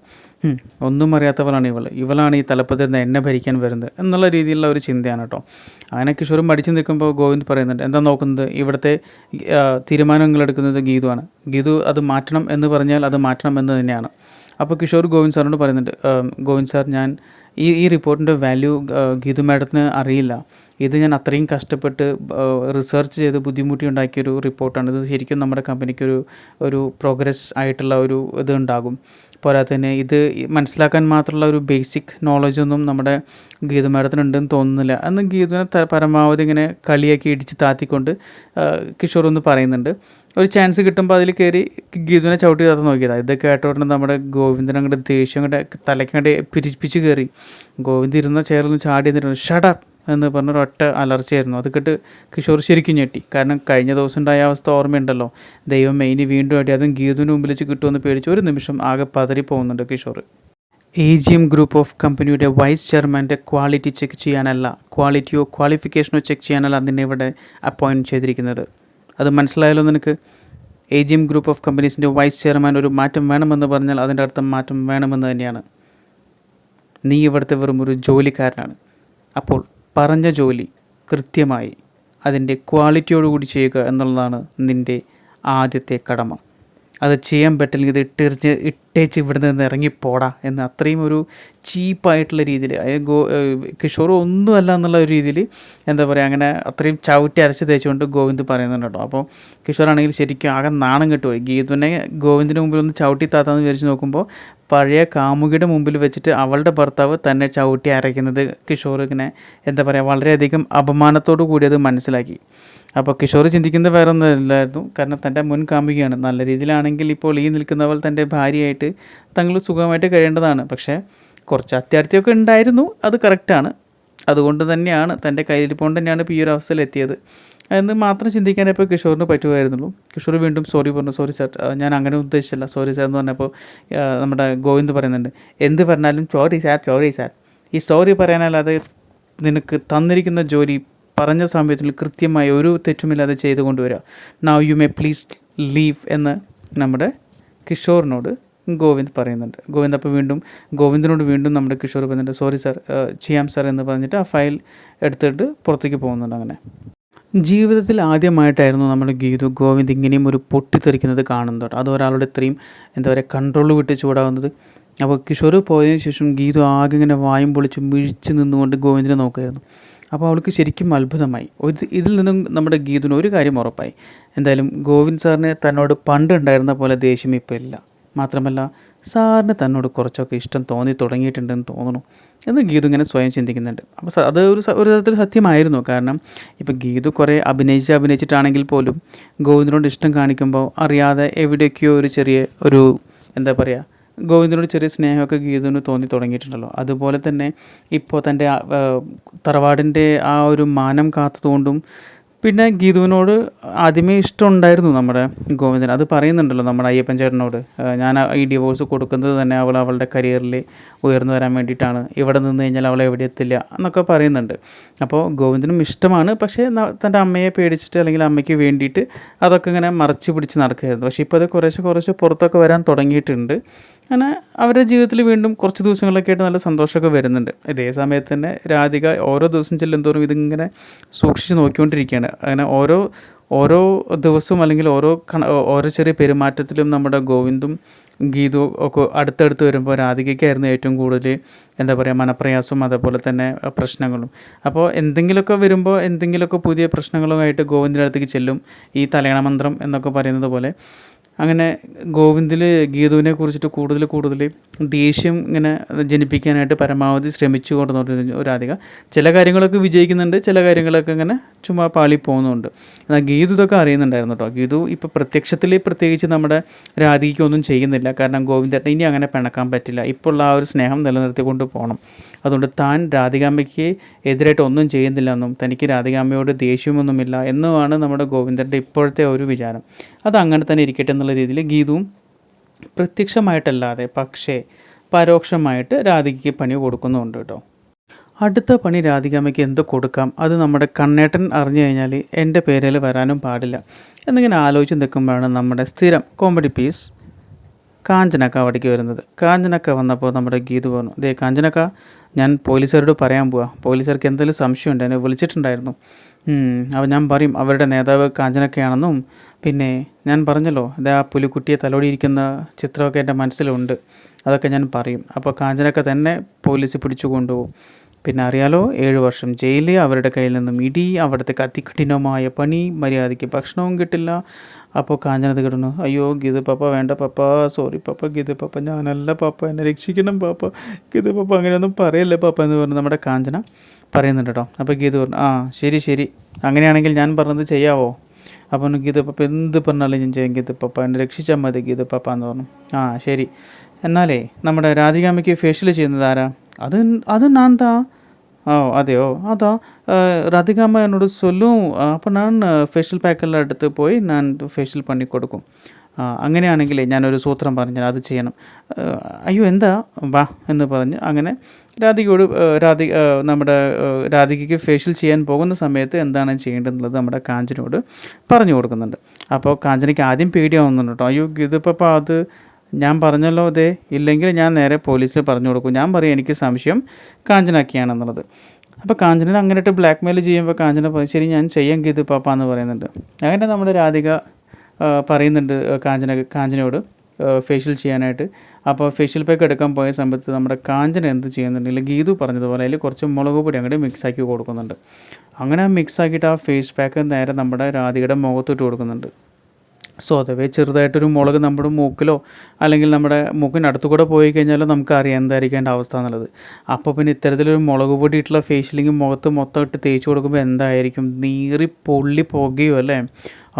ഒന്നും അറിയാത്തവളാണ് ഇവൾ ഇവളാണ് ഈ തലപ്പത്തിൽ നിന്ന് എന്നെ ഭരിക്കാൻ വരുന്നത് എന്നുള്ള രീതിയിലുള്ള ഒരു ചിന്തയാണ് കേട്ടോ. അങ്ങനെ കിഷോറും മടിച്ചു നിൽക്കുമ്പോൾ ഗോവിന്ദ് പറയുന്നുണ്ട് എന്താ നോക്കുന്നത്? ഇവിടുത്തെ തീരുമാനങ്ങൾ എടുക്കുന്നത് ഗീതുവാണ്. ഗീതു അത് മാറ്റണം എന്ന് പറഞ്ഞാൽ അത് മാറ്റണം എന്ന് തന്നെയാണ്. അപ്പോൾ കിഷോർ ഗോവിന്ദ് സാറിനോട് പറയുന്നുണ്ട് ഗോവിന്ദ് സാർ ഞാൻ ഈ ഈ റിപ്പോർട്ടിന്റെ വാല്യൂ ഗീതു മാഡത്തിന് അറിയില്ല. ഇത് ഞാൻ അത്രയും കഷ്ടപ്പെട്ട് റിസർച്ച് ചെയ്ത് ബുദ്ധിമുട്ടി ഉണ്ടാക്കിയൊരു റിപ്പോർട്ടാണ് ഇത് ശരിക്കും നമ്മുടെ കമ്പനിക്കൊരു ഒരു പ്രോഗ്രസ് ആയിട്ടുള്ള ഒരു ഇത് ഉണ്ടാകും. പോരാതെ തന്നെ ഇത് മനസ്സിലാക്കാൻ മാത്രമുള്ള ഒരു ബേസിക് നോളജൊന്നും നമ്മുടെ ഗീതു മാഡത്തിന് ഉണ്ടെന്ന് തോന്നുന്നില്ല. അന്ന് ഗീതുവിനെ പരമാവധി ഇങ്ങനെ കളിയാക്കി ഇടിച്ച് താത്തിക്കൊണ്ട് കിഷോർ ഒന്ന് പറയുന്നുണ്ട്. ഒരു ചാൻസ് കിട്ടുമ്പോൾ അതിൽ കയറി ഗീതുവിനെ ചവിട്ടി അത് നോക്കിയതാണ് ഇതൊക്കെ കേട്ടോണ്ട് നമ്മുടെ ഗോവിന്ദൻ അങ്ങോട്ട് ദേഷ്യം അങ്ങോട്ട് തലയ്ക്കങ്ങോട്ട് പിരിപ്പിച്ച് കയറി ഗോവിന്ദ് ഇരുന്ന ചെയറിൽ ചാടി എന്നിട്ട് ഷടപ്പ് എന്ന് പറഞ്ഞൊരു ഒറ്റ അലർച്ചയായിരുന്നു. അത് കേട്ട് കിഷോർ ശരിക്കും ഞെട്ടി. കാരണം കഴിഞ്ഞ ദിവസം ഉണ്ടായ അവസ്ഥ ഓർമ്മയുണ്ടല്ലോ. ദൈവം ഇനി വീണ്ടും അടി. അതും ഗീതുവിന് മുമ്പിൽ വെച്ച് കിട്ടുമെന്ന് പേടിച്ച് ഒരു നിമിഷം ആകെ പതറി പോകുന്നുണ്ട് Kishore. A G M group of കമ്പനിയുടെ വൈസ് ചെയർമാന്റെ ക്വാളിറ്റി ചെക്ക് ചെയ്യാനല്ല. ക്വാളിറ്റിയോ ക്വാളിഫിക്കേഷനോ ചെക്ക് ചെയ്യാനല്ല നിന്നെ ഇവിടെ അപ്പോയിന്റ് ചെയ്തിരിക്കുന്നത്. അത് മനസ്സിലായല്ലോ നിനക്ക്? A G M group of കമ്പനീസിന്റെ vice chairman ഒരു മാറ്റം വേണമെന്ന് പറഞ്ഞാൽ അതിന്റെ അർത്ഥം മാറ്റം വേണമെന്ന് തന്നെയാണ്. നീ ഇവിടുത്തെ വെറും ഒരു ജോലിക്കാരനാണ്. അപ്പോൾ പറഞ്ഞ ജോലി കൃത്യമായി അതിന്റെ ക്വാളിറ്റിയോടുകൂടി ചെയ്യുക എന്നുള്ളതാണ് നിന്റെ ആദ്യത്തെ കടമ. അത് ചെയ്യാൻ പറ്റില്ലെങ്കിൽ ഇത് ഇട്ടെറിഞ്ഞ് ഇട്ടേച്ച് ഇവിടെ നിന്ന് ഇറങ്ങിപ്പോടാ എന്ന് അത്രയും ഒരു ചീപ്പായിട്ടുള്ള രീതിയിൽ ഗോ കിഷോർ ഒന്നുമല്ല എന്നുള്ള ഒരു രീതിയിൽ എന്താ പറയുക അങ്ങനെ അത്രയും ചവിട്ടി അരച്ച് തേച്ചുകൊണ്ട് ഗോവിന്ദ് പറയുന്നുണ്ട് കേട്ടോ. അപ്പോൾ കിഷോറാണെങ്കിൽ ശരിക്കും ആകെ നാണം കിട്ടുപോയി. ഗീതുവിനെ ഗോവിന്ദിന്റെ മുമ്പിൽ ഒന്ന് ചവിട്ടി താത്താന്ന് വിചാരിച്ച് നോക്കുമ്പോൾ പഴയ കാമുകിയുടെ മുമ്പിൽ വെച്ചിട്ട് അവളുടെ ഭർത്താവ് തന്നെ ചവിട്ടി അരയ്ക്കുന്നത് കിഷോർ ഇങ്ങനെ എന്താ പറയുക വളരെയധികം അപമാനത്തോടു കൂടി അത് മനസ്സിലാക്കി. അപ്പോൾ കിഷോർ ചിന്തിക്കുന്നത് വേറെ ഒന്നുമില്ലായിരുന്നു കാരണം തന്റെ മുൻ കാമുകിയാണ്. നല്ല രീതിയിലാണെങ്കിൽ ഇപ്പോൾ ഈ നിൽക്കുന്നവൾ തന്റെ ഭാര്യയായിട്ട് തങ്ങൾ സുഖമായിട്ട് കഴിയേണ്ടതാണ്. പക്ഷേ കുറച്ച് അത്യാർത്ഥിയൊക്കെ ഉണ്ടായിരുന്നു. അത് കറക്റ്റാണ് അതുകൊണ്ട് തന്നെയാണ് തന്റെ കയ്യിലിരിപ്പോണ്ട് തന്നെയാണ് ഇപ്പോൾ ഈ ഒരു അവസ്ഥയിൽ എത്തിയത്. എന്ന് മാത്രം ചിന്തിക്കാനേ ഇപ്പോൾ കിഷോറിന് പറ്റുമായിരുന്നുള്ളൂ. കിഷോർ വീണ്ടും സോറി പറഞ്ഞു. സോറി സാർ ഞാൻ അങ്ങനെ ഉദ്ദേശിച്ചില്ല. സോറി സാർ എന്ന് പറഞ്ഞപ്പോൾ നമ്മുടെ ഗോവിന്ദ് പറയുന്നുണ്ട്. എന്ത് പറഞ്ഞാലും സോറി സാർ സോറി സാർ ഈ സോറി പറയാനല്ലാതെ നിനക്ക് തന്നിരിക്കുന്ന ജോലി പറഞ്ഞ സമയത്തിൽ കൃത്യമായി ഒരു തെറ്റുമില്ലാതെ ചെയ്തു കൊണ്ടുവരിക now you may please leave എന്ന് നമ്മുടെ കിഷോറിനോട് ഗോവിന്ദ് പറയുന്നുണ്ട്. ഗോവിന്ദ് അപ്പോൾ വീണ്ടും ഗോവിന്ദിനോട് വീണ്ടും നമ്മുടെ കിഷോർ പറയുന്നുണ്ട് സോറി സാർ ചെയ്യാം സാർ എന്ന് പറഞ്ഞിട്ട് ആ ഫയൽ എടുത്തിട്ട് പുറത്തേക്ക് പോകുന്നുണ്ട് അങ്ങനെ. ജീവിതത്തിൽ ആദ്യമായിട്ടായിരുന്നു നമ്മുടെ ഗീതു ഗോവിന്ദ് ഇങ്ങനെയും ഒരു പൊട്ടിത്തെറിക്കുന്നത് കാണുന്നത്. അത് ഒരാളുടെ ഇത്രയും എന്താ പറയുക കൺട്രോൾ വിട്ട് ചൂടാവുന്നത്. അപ്പോൾ കിഷോർ പോയതിനു ശേഷം ഗീതു ആകെ ഇങ്ങനെ വായും പൊളിച്ച് മിഴിച്ച് നിന്നുകൊണ്ട് ഗോവിന്ദിനെ നോക്കുമായിരുന്നു അപ്പോൾ അവൾക്ക് ശരിക്കും അത്ഭുതമായി. ഇതിൽ നിന്നും നമ്മുടെ ഗീതുവിന് ഒരു കാര്യം ഉറപ്പായി. എന്തായാലും ഗോവിന്ദ് സാറിന് തന്നോട് പണ്ട് ഉണ്ടായിരുന്ന പോലെ ദേഷ്യം ഇപ്പോൾ ഇല്ല. മാത്രമല്ല സാറിന് തന്നോട് കുറച്ചൊക്കെ ഇഷ്ടം തോന്നി തുടങ്ങിയിട്ടുണ്ടെന്ന് തോന്നുന്നു. എന്ന് ഗീതു ഇങ്ങനെ സ്വയം ചിന്തിക്കുന്നുണ്ട്. അപ്പോൾ അത് ഒരു ഒരു തരത്തിൽ സത്യമായിരുന്നു. കാരണം ഇപ്പോൾ ഗീതു കുറേ അഭിനയിച്ച് അഭിനയിച്ചിട്ടാണെങ്കിൽ പോലും ഗോവിന്ദനോട് ഇഷ്ടം കാണിക്കുമ്പോൾ അറിയാതെ എവിടെയൊക്കെയോ ഒരു ചെറിയ ഒരു എന്താ പറയുക ഗോവിന്ദനോട് ചെറിയ സ്നേഹമൊക്കെ ഗീതുവിന് തോന്നി തുടങ്ങിയിട്ടുണ്ടല്ലോ. അതുപോലെ തന്നെ ഇപ്പോൾ തന്റെ തറവാടിന്റെ ആ ഒരു മാനം കാത്തതുകൊണ്ടും പിന്നെ ഗീതുവിനോട് ആദ്യമേ ഇഷ്ടമുണ്ടായിരുന്നു നമ്മുടെ ഗോവിന്ദൻ. അത് പറയുന്നുണ്ടല്ലോ നമ്മുടെ അയ്യപ്പൻ ചേട്ടനോട്. ഞാൻ ഈ ഡിവോഴ്സ് കൊടുക്കുന്നത് തന്നെ അവൾ അവളുടെ കരിയറിൽ ഉയർന്നു വരാൻ വേണ്ടിയിട്ടാണ്. ഇവിടെ നിന്ന് കഴിഞ്ഞാൽ അവളെ എവിടെ എത്തില്ല എന്നൊക്കെ പറയുന്നുണ്ട്. അപ്പോൾ ഗോവിന്ദനും ഇഷ്ടമാണ്. പക്ഷേ തന്റെ അമ്മയെ പേടിച്ചിട്ട് അല്ലെങ്കിൽ അമ്മയ്ക്ക് വേണ്ടിയിട്ട് അതൊക്കെ ഇങ്ങനെ മറച്ചു പിടിച്ച് നടക്കുകയായിരുന്നു. പക്ഷേ ഇപ്പോൾ അത് കുറേശ്ശെ കുറേശ്ശെ പുറത്തൊക്കെ വരാൻ തുടങ്ങിയിട്ടുണ്ട്. അങ്ങനെ അവരുടെ ജീവിതത്തിൽ വീണ്ടും കുറച്ച് ദിവസങ്ങളൊക്കെ ആയിട്ട് നല്ല സന്തോഷമൊക്കെ വരുന്നുണ്ട്. ഇതേ സമയത്ത് തന്നെ രാധിക ഓരോ ദിവസം ചെല്ലുന്തോറും ഇതിങ്ങനെ സൂക്ഷിച്ച് നോക്കിക്കൊണ്ടിരിക്കുകയാണ്. അങ്ങനെ ഓരോ ഓരോ ദിവസവും അല്ലെങ്കിൽ ഓരോ കണ ഓരോ ചെറിയ പെരുമാറ്റത്തിലും നമ്മുടെ ഗോവിന്ദും ഗീതു ഒക്കെ അടുത്തടുത്ത് വരുമ്പോൾ രാധികയ്ക്കായിരുന്നു ഏറ്റവും കൂടുതൽ എന്താ പറയുക മനപ്രയാസവും അതേപോലെ തന്നെ പ്രശ്നങ്ങളും. അപ്പോൾ എന്തെങ്കിലുമൊക്കെ വരുമ്പോൾ എന്തെങ്കിലുമൊക്കെ പുതിയ പ്രശ്നങ്ങളുമായിട്ട് ഗോവിന്ദിന്റെ അടുത്തേക്ക് ചെല്ലും. ഈ തലയണ മന്ത്രം എന്നൊക്കെ പറയുന്നത് പോലെ അങ്ങനെ ഗോവിന്ദിൽ ഗീതുവിനെ കുറിച്ചിട്ട് കൂടുതൽ കൂടുതൽ ദേഷ്യം ഇങ്ങനെ ജനിപ്പിക്കാനായിട്ട് പരമാവധി ശ്രമിച്ചു കൊണ്ടുവന്നിരുന്നു രാധിക. ചില കാര്യങ്ങളൊക്കെ വിജയിക്കുന്നുണ്ട് ചില കാര്യങ്ങളൊക്കെ ഇങ്ങനെ ചുമ്മാ പാളി പോകുന്നുണ്ട്. എന്നാൽ ഗീതു ഇതൊക്കെ അറിയുന്നുണ്ടായിരുന്നു കേട്ടോ. ഗീതു ഇപ്പോൾ പ്രത്യക്ഷത്തിൽ പ്രത്യേകിച്ച് നമ്മുടെ രാധികയ്ക്ക് ഒന്നും ചെയ്യുന്നില്ല. കാരണം ഗോവിന്ദേട്ടൻ ഇനി അങ്ങനെ പിണക്കാൻ പറ്റില്ല. ഇപ്പോൾ ഉള്ള ആ ഒരു സ്നേഹം നിലനിർത്തിക്കൊണ്ട് പോകണം. അതുകൊണ്ട് താൻ രാധികാമ്മയ്ക്ക് എതിരായിട്ട് ഒന്നും ചെയ്യുന്നില്ല എന്നും തനിക്ക് രാധികാമ്മയോട് ദേഷ്യമൊന്നുമില്ല എന്നുമാണ് നമ്മുടെ ഗോവിന്ദന്റെ ഇപ്പോഴത്തെ ഒരു വിചാരം. അത് അങ്ങനെ തന്നെ ഇരിക്കട്ടെ എന്നുള്ള രീതിയിൽ ഗീതവും പ്രത്യക്ഷമായിട്ടല്ലാതെ പക്ഷേ പരോക്ഷമായിട്ട് രാധികയ്ക്ക് പണി കൊടുക്കുന്നുണ്ട് കേട്ടോ. അടുത്ത പണി രാധികാമ്മയ്ക്ക് എന്ത് കൊടുക്കാം? അത് നമ്മുടെ കണ്ണേട്ടൻ അറിഞ്ഞു കഴിഞ്ഞാൽ എന്റെ പേരിൽ വരാനും പാടില്ല. എന്നിങ്ങനെ ആലോചിച്ച് നിൽക്കുമ്പോഴാണ് നമ്മുടെ സ്ഥിരം കോമഡി പീസ് കാഞ്ചനക്ക അവിടേക്ക് വരുന്നത്. കാഞ്ചനക്ക വന്നപ്പോൾ നമ്മുടെ ഗീത് പറഞ്ഞു ദേ കാഞ്ചനക്ക ഞാൻ പോലീസുകാരോട് പറയാൻ പോവാ. പോലീസുകാർക്ക് എന്തെങ്കിലും സംശയമുണ്ട് എന്നെ വിളിച്ചിട്ടുണ്ടായിരുന്നു. അപ്പോൾ ഞാൻ പറയും അവരുടെ നേതാവ് കാഞ്ചനക്കയാണെന്നും പിന്നെ ഞാൻ പറഞ്ഞല്ലോ അത് ആ പുലിക്കുട്ടിയെ തലോടിയിരിക്കുന്ന ചിത്രമൊക്കെ എന്റെ മനസ്സിലുണ്ട് അതൊക്കെ ഞാൻ പറയും. അപ്പോൾ കാഞ്ചനക്ക തന്നെ പോലീസ് പിടിച്ചു കൊണ്ടുപോകും പിന്നെ അറിയാലോ ഏഴ് വർഷം ജയിലിൽ അവരുടെ കയ്യിൽ നിന്നും ഇടി അവിടുത്തെ അതികഠിനമായ പണി മര്യാദയ്ക്ക് ഭക്ഷണവും കിട്ടില്ല അപ്പോൾ കാഞ്ചനത് കിടന്നു. അയ്യോ ഗീത പപ്പ വേണ്ട പപ്പ സോറി പപ്പ ഗീത പപ്പ ഞാനല്ല പപ്പ എന്നെ രക്ഷിക്കണം പപ്പ ഗീത പപ്പ അങ്ങനെയൊന്നും പറയല്ലേ പപ്പ എന്ന് പറഞ്ഞു നമ്മുടെ കാഞ്ചന പറയുന്നുണ്ട് കേട്ടോ. അപ്പോൾ ഗീത് പറഞ്ഞു ആ ശരി ശരി അങ്ങനെയാണെങ്കിൽ ഞാൻ പറഞ്ഞത് ചെയ്യാവോ? അപ്പോൾ ഗീത പപ്പ എന്ത് പറഞ്ഞാലും ഞാൻ ചെയ്യാം ഗീത പപ്പ എന്നെ രക്ഷിച്ചാൽ മതി ഗീത പപ്പ എന്ന് പറഞ്ഞു. ആ ശരി എന്നാലേ നമ്മുടെ രാധികാമയ്ക്ക് ഫേഷ്യൽ ചെയ്യുന്നത് ആരാ? അത് അത് ഞാൻ താ ഓ അതെയോ അതാ ராதிகாம்மா என்னோட சொல்லும் അപ്പോൾ ഞാൻ ഫേഷ്യൽ പാക്കെല്ലാം എടുത്ത് പോയി ഞാൻ ഫേഷ്യൽ പണി കൊടുക്കും ആ, അങ്ങനെയാണെങ്കിലേ ഞാനൊരു സൂത്രം പറഞ്ഞു അത് ചെയ്യണം ആ, അയ്യോ എന്താ വാ എന്ന് പറഞ്ഞ് അങ്ങനെ രാധികയോട് ആ, രാധി ആ, നമ്മുടെ ആ, രാധികയ്ക്ക് ഫേഷ്യൽ ചെയ്യാൻ പോകുന്ന സമയത്ത് എന്താണ് ചെയ്യേണ്ടതെന്നുള്ളത് നമ്മുടെ കാഞ്ചനോട് പറഞ്ഞു കൊടുക്കുന്നുണ്ട് അപ്പോൾ കാഞ്ചനയ്ക്ക് ആദ്യം പേടിയാവുന്നുണ്ട് കേട്ടോ അയ്യോ ഇതിപ്പോൾ അത് ഞാൻ പറഞ്ഞല്ലോ അതെ. ഇല്ലെങ്കിൽ ഞാൻ നേരെ പോലീസിൽ പറഞ്ഞു കൊടുക്കും. ഞാൻ പറയും എനിക്ക് സംശയം കാഞ്ചനാക്കിയാണെന്നുള്ളത്. അപ്പോൾ കാഞ്ചന അങ്ങനെയിട്ട് ബ്ലാക്ക് മെയിൽ ചെയ്യുമ്പോൾ കാഞ്ചന പറയും ശരി ഞാൻ ചെയ്യാം ഗീത് പാപ്പ എന്ന് പറയുന്നുണ്ട്. അങ്ങനെ നമ്മുടെ രാധിക പറയുന്നുണ്ട് കാഞ്ചന കാഞ്ചനയോട് ഫേഷ്യൽ ചെയ്യാനായിട്ട്. അപ്പോൾ ഫേഷ്യൽ പാക്ക് എടുക്കാൻ പോയ സമയത്ത് നമ്മുടെ കാഞ്ചന എന്ത് ചെയ്യുന്നുണ്ടെങ്കിൽ ഗീതു പറഞ്ഞതുപോലെ അതിൽ കുറച്ച് മുളക് പൊടി അങ്ങോട്ട് മിക്സ് ആക്കി കൊടുക്കുന്നുണ്ട്. അങ്ങനെ മിക്സ് ആക്കിയിട്ട് ആ ഫേസ് പാക്ക് നേരെ നമ്മുടെ രാധികയുടെ മുഖത്തിട്ട് കൊടുക്കുന്നുണ്ട്. സ്വതവേ ചെറുതായിട്ടൊരു മുളക് നമ്മുടെ മൂക്കിലോ അല്ലെങ്കിൽ നമ്മുടെ മൂക്കിനടുത്ത് കൂടെ പോയി കഴിഞ്ഞാലോ നമുക്കറിയാം എന്തായിരിക്കും എന്റെ അവസ്ഥ എന്നുള്ളത്. അപ്പോൾ പിന്നെ ഇത്തരത്തിലൊരു മുളക് പൊടിയിട്ടുള്ള ഫേഷ്യലിങ് മുഖത്ത് ഇട്ട് തേച്ച് കൊടുക്കുമ്പോൾ എന്തായിരിക്കും? നീറി പൊള്ളി പുകയോ അല്ലേ?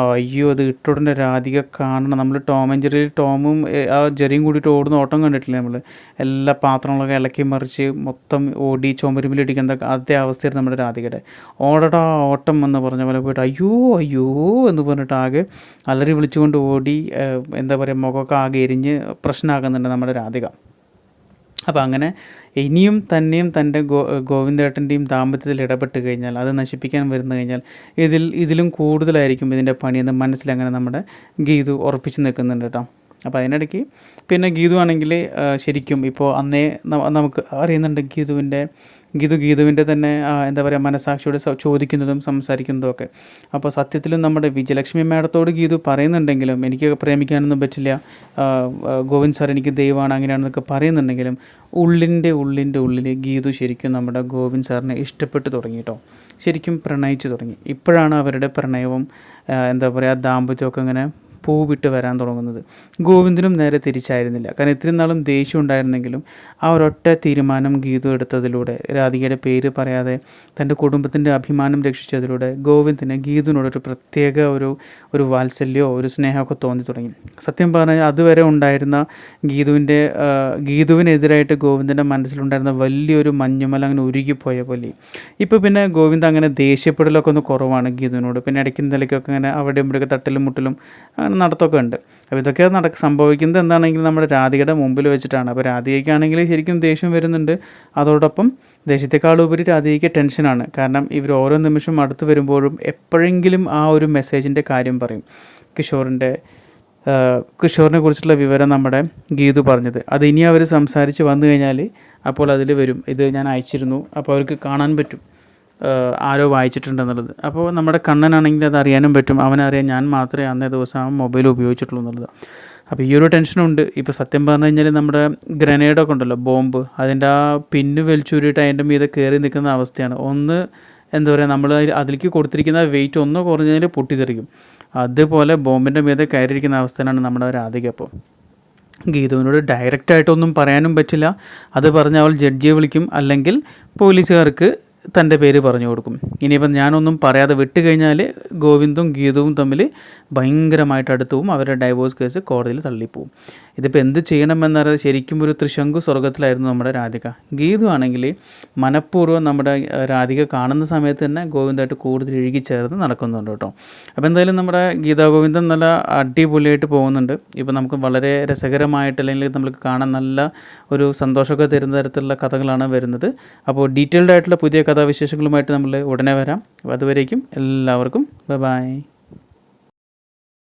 അയ്യോ അത് ഇട്ടുടനെ രാധിക കാണണം. നമ്മൾ ടോം ആൻഡ് ജെറിയിൽ ടോമും ആ ജെറിയും കൂടിയിട്ട് ഓടുന്ന ഓട്ടം കണ്ടിട്ടില്ല നമ്മൾ എല്ലാ പാത്രങ്ങളൊക്കെ ഇളക്കി മറിച്ച് മൊത്തം ഓടി ചുമരുമ്പിലിടിക്കുന്ന അതേ അവസ്ഥയായിരുന്നു നമ്മുടെ രാധികയുടെ. ഓടടാ ഓട്ടം എന്ന് പറഞ്ഞ പോലെ പോയിട്ട് അയ്യോ അയ്യോ എന്ന് പറഞ്ഞിട്ട് ആകെ അലറി വിളിച്ചുകൊണ്ട് ഓടി എന്താ പറയുക മുഖമൊക്കെ ആകെ എരിഞ്ഞ് പ്രശ്നമാകുന്നുണ്ട് നമ്മുടെ രാധിക. അപ്പോൾ അങ്ങനെ ഇനിയും തന്നെയും തന്റെ ഗോ ഗോവിന്ദേട്ടന്റെയും ദാമ്പത്യത്തിൽ ഇടപെട്ട് കഴിഞ്ഞാൽ അത് നശിപ്പിക്കാൻ വരുന്നു കഴിഞ്ഞാൽ ഇതിൽ ഇതിലും കൂടുതലായിരിക്കും ഇതിന്റെ പണിയെന്ന് മനസ്സിലങ്ങനെ നമ്മുടെ ഗീതു ഉറപ്പിച്ച് നിൽക്കുന്നുണ്ട് കേട്ടോ. അപ്പോൾ അതിനിടയ്ക്ക് പിന്നെ ഗീതു ആണെങ്കിൽ ശരിക്കും ഇപ്പോൾ അന്നേ നമുക്ക് അറിയുന്നുണ്ട് ഗീതുവിന്റെ ഗീതു ഗീതുവിന്റെ തന്നെ എന്താ പറയുക മനസാക്ഷിയോട് ചോദിക്കുന്നതും സംസാരിക്കുന്നതും ഒക്കെ. അപ്പോൾ സത്യത്തിലും നമ്മുടെ വിജയലക്ഷ്മി മാഡത്തോട് ഗീതു പറയുന്നുണ്ടെങ്കിലും എനിക്ക് പ്രേമിക്കാനൊന്നും പറ്റില്ല ഗോവിന്ദ് സാർ എനിക്ക് ദൈവമാണ് അങ്ങനെയാണെന്നൊക്കെ പറയുന്നുണ്ടെങ്കിലും ഉള്ളിന്റെ ഉള്ളിന്റെ ഉള്ളിൽ ഗീതു ശരിക്കും നമ്മുടെ ഗോവിന്ദ് സാറിനെ ഇഷ്ടപ്പെട്ടു തുടങ്ങി ശരിക്കും പ്രണയിച്ചു തുടങ്ങി. ഇപ്പോഴാണ് അവരുടെ പ്രണയവും എന്താ പറയുക ദാമ്പത്യമൊക്കെ ഇങ്ങനെ പൂവിട്ട് വരാൻ തുടങ്ങുന്നത്. ഗോവിന്ദനും നേരെ തിരിച്ചായിരുന്നില്ല. കാരണം ഇത്രയും നാളും ദേഷ്യം ഉണ്ടായിരുന്നെങ്കിലും ആ ഒരൊറ്റ തീരുമാനം ഗീതു എടുത്തതിലൂടെ രാധികയുടെ പേര് പറയാതെ തന്റെ കുടുംബത്തിന്റെ അഭിമാനം രക്ഷിച്ചതിലൂടെ ഗോവിന്ദിന് ഗീതുവിനോടൊരു പ്രത്യേക ഒരു ഒരു വാത്സല്യമോ ഒരു സ്നേഹമൊക്കെ തോന്നി തുടങ്ങി. സത്യം പറഞ്ഞാൽ അതുവരെ ഉണ്ടായിരുന്ന ഗീതുവിന്റെ ഗീതുവിനെതിരായിട്ട് ഗോവിന്ദന്റെ മനസ്സിലുണ്ടായിരുന്ന വലിയൊരു മഞ്ഞുമല അങ്ങനെ ഉരുകിപ്പോയ പോലെ. ഇപ്പോൾ പിന്നെ ഗോവിന്ദ് അങ്ങനെ ദേഷ്യപ്പെടലൊക്കെ ഒന്ന് കുറവാണ് ഗീതുവിനോട്. പിന്നെ ഇടയ്ക്കും നിലയ്ക്കൊക്കെ അങ്ങനെ അവിടെ ഇവിടെയൊക്കെ തട്ടലും മുട്ടലും അങ്ങനെ നടത്തൊക്കെ ഉണ്ട് അപ്പോൾ ഇതൊക്കെ നടക്ക സംഭവിക്കുന്നത് എന്താണെങ്കിൽ നമ്മുടെ രാധികയുടെ മുമ്പിൽ വെച്ചിട്ടാണ്. അപ്പോൾ രാധികയ്ക്കാണെങ്കിൽ ശരിക്കും ദേഷ്യം വരുന്നുണ്ട്. അതോടൊപ്പം ദേഷ്യത്തെക്കാളുപരി രാധികയ്ക്ക് ടെൻഷനാണ്. കാരണം ഇവർ ഓരോ നിമിഷം അടുത്ത് വരുമ്പോഴും എപ്പോഴെങ്കിലും ആ ഒരു മെസ്സേജിന്റെ കാര്യം പറയും. കിഷോറിന്റെ കിഷോറിനെ കുറിച്ചുള്ള വിവരം നമ്മുടെ ഗീതു പറഞ്ഞത്. അത് ഇനി അവർ സംസാരിച്ച് വന്നു കഴിഞ്ഞാൽ അപ്പോൾ അതിൽ വരും. ഇത് ഞാൻ അയച്ചിരുന്നു. അപ്പോൾ അവർക്ക് കാണാൻ പറ്റും. ആരോ വായിച്ചിട്ടുണ്ടെന്നുള്ളത്. അപ്പോൾ നമ്മുടെ കണ്ണനാണെങ്കിൽ അത് അറിയാനും പറ്റും. അവനറിയാം ഞാൻ മാത്രമേ അന്നേ ദിവസം ആ മൊബൈൽ ഉപയോഗിച്ചിട്ടുള്ളൂ എന്നുള്ളത്. അപ്പോൾ ഈ ഒരു ടെൻഷനുണ്ട്. ഇപ്പോൾ സത്യം പറഞ്ഞു കഴിഞ്ഞാൽ നമ്മുടെ ഗ്രനേഡൊക്കെ ഉണ്ടല്ലോ ബോംബ്. അതിന്റെ ആ പിന്ന് വലിച്ചൂരിയിട്ട് അതിന്റെ മീതെ കയറി നിൽക്കുന്ന അവസ്ഥയാണ്. ഒന്ന് എന്താ പറയുക നമ്മൾ അതിലേക്ക് കൊടുത്തിരിക്കുന്ന വെയിറ്റ് ഒന്ന് കുറഞ്ഞതിൽ പൊട്ടിത്തെറിക്കും. അതുപോലെ ബോംബിന്റെ മീതെ കയറിയിരിക്കുന്ന അവസ്ഥയാണ് നമ്മുടെ രാധിക അപ്പോൾ ഗീതുവിനോട് ഡയറക്റ്റായിട്ടൊന്നും പറയാനും പറ്റില്ല. അത് പറഞ്ഞ് അവൾ ജഡ്ജിയെ വിളിക്കും. അല്ലെങ്കിൽ പോലീസുകാർക്ക് തന്റെ പേര് പറഞ്ഞു കൊടുക്കും. ഇനിയിപ്പം ഞാനൊന്നും പറയാതെ വിട്ട് കഴിഞ്ഞാൽ ഗോവിന്ദും ഗീതവും തമ്മിൽ ഭയങ്കരമായിട്ട് അടുത്ത് പോവും അവരുടെ ഡൈവോഴ്സ് കേസ് കോടതിയിൽ തള്ളിപ്പോവും. ഇതിപ്പോൾ എന്ത് ചെയ്യണമെന്നറിയാതെ ശരിക്കും ഒരു ത്രിശങ്കു സ്വർഗത്തിലായിരുന്നു നമ്മുടെ രാധിക. ഗീതു ആണെങ്കിൽ മനഃപൂർവം നമ്മുടെ രാധിക കാണുന്ന സമയത്ത് തന്നെ ഗോവിന്ദമായിട്ട് കൂടുതൽ ഇഴുകി ചേർന്ന് നടക്കുന്നുണ്ട് കേട്ടോ. അപ്പോൾ എന്തായാലും നമ്മുടെ ഗീതാ ഗോവിന്ദൻ നല്ല അടിപൊളിയായിട്ട് പോകുന്നുണ്ട്. ഇപ്പോൾ നമുക്ക് വളരെ രസകരമായിട്ട് അല്ലെങ്കിൽ നമുക്ക് കാണാൻ നല്ല ഒരു സന്തോഷമൊക്കെ തരുന്ന തരത്തിലുള്ള കഥകളാണ് വരുന്നത്. അപ്പോൾ ഡീറ്റെയിൽഡ് ആയിട്ടുള്ള പുതിയ കഥാവിശേഷങ്ങളുമായിട്ട് നമ്മൾ ഉടനെ വരാം. അപ്പോൾ അതുവരേക്കും എല്ലാവർക്കും ബൈ.